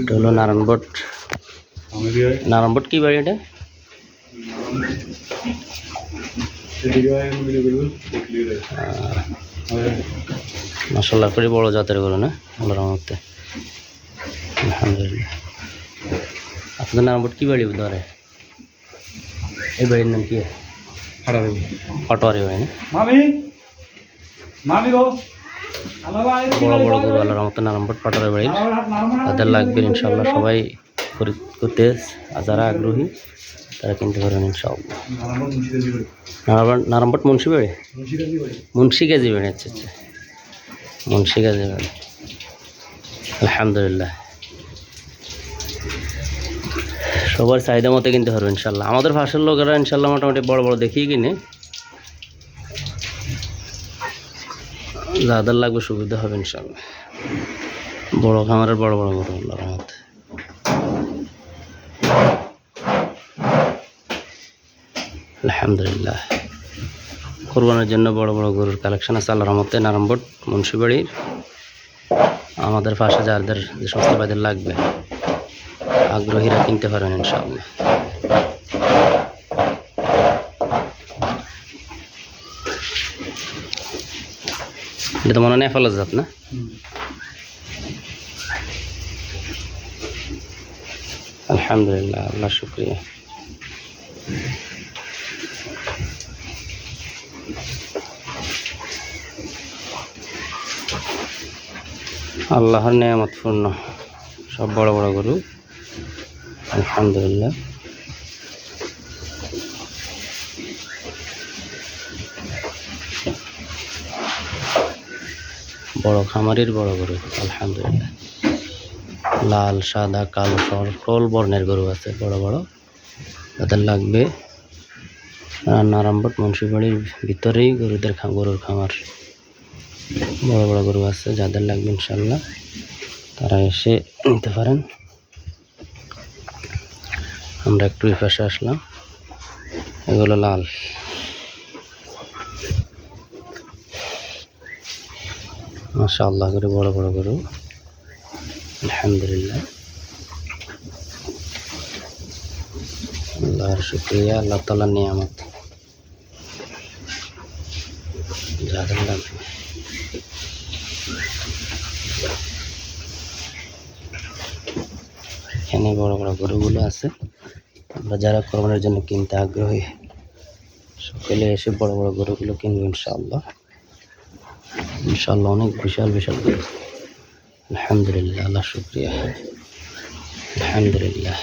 এটা হলো নারায়ণবট। নারায়ণবট কি বাড়ি এটা? মশলা করে বড় জাতের গরু না? আল্লাহর মধ্যে আলহামদুলিল্লাহ। আপনাদের নারায়ণবট কি বাড়ি ধরে? এই বাড়ির নাম কি? পাটোয়ারি বাড়ি না? মামি? মামি গো? আমার বাড়ি বড় বড় আল্লাহর মতো নারায়ণবট পাটোয়ারি বাড়ির তাদের লাগবে ইনশাল্লাহ সবাই করতে আর যারা আগ্রহী, তারা কিনতে পারবেন ইনশাআল্লাহ। বাড়ি? মুন্সি গাজি বাড়ি আচ্ছা আচ্ছা। মুন্সি গাজি বাড়ি। আলহামদুলিল্লাহ। সবার চাহিদা মতো কিনতে পারবে ইনশাল্লাহ আমাদের ভাষার লোকেরা ইনশাল্লাহ মোটামুটি বড় বড় দেখিয়ে কিনে। যাদের লাগবে সুবিধা হবে ইনশাল্লাহ বড় খামারের বড় বড় গরু আল্লাহর আলহামদুলিল্লাহ। কোরবানের জন্য বড় বড় গরুর কালেকশন আছে, আল্লাহর রহমতে নারায়ণবট মুন্সিবাড়ির আমাদের পাশে যাদের যে সমস্ত ভাইদের লাগবে, আগ্রহীরা কিনতে পারেন ইনশাআল্লাহ। এটা তো মনে হয় নেপালের জাত না আলহামদুলিল্লাহ আল্লাহ শুক্রিয়া। আল্লাহর নিয়ামতপূর্ণ সব বড় বড় গরু। আলহামদুলিল্লাহ। বড় খামারের বড় গরু, আলহামদুলিল্লাহ। লাল, সাদা, কালো সকল বর্ণের গরু আছে, বড় বড়। তাদের লাগবে আর নারায়ণবট মুন্সিবাড়ির ভিতরেই গরুদের গরুর খামার। বড় বড় গরু আছে, যাদের লাগবে ইনশাল্লাহ তারা এসে নিতে পারেন। আমরা একটু এই পাশে আসলাম। এগুলো লাল। মাশা আল্লাহ করে বড় বড় গরু। আলহামদুলিল্লাহ। আল্লাহর শুক্রিয়া, আল্লাহ নিয়ামত। যাদের লাগবে এখানে বড় বড় গরুগুলো আছে। আমরা যারা কোরবানির জন্য কিনতে আগ্রহী, সকলে এসে বড় বড় গরুগুলো কিনবো ইনশাআল্লাহ। ইনশাআল্লাহ অনেক বিশাল বিশাল গরু আলহামদুলিল্লাহ আল্লাহ শুক্রিয়া আলহামদুলিল্লাহ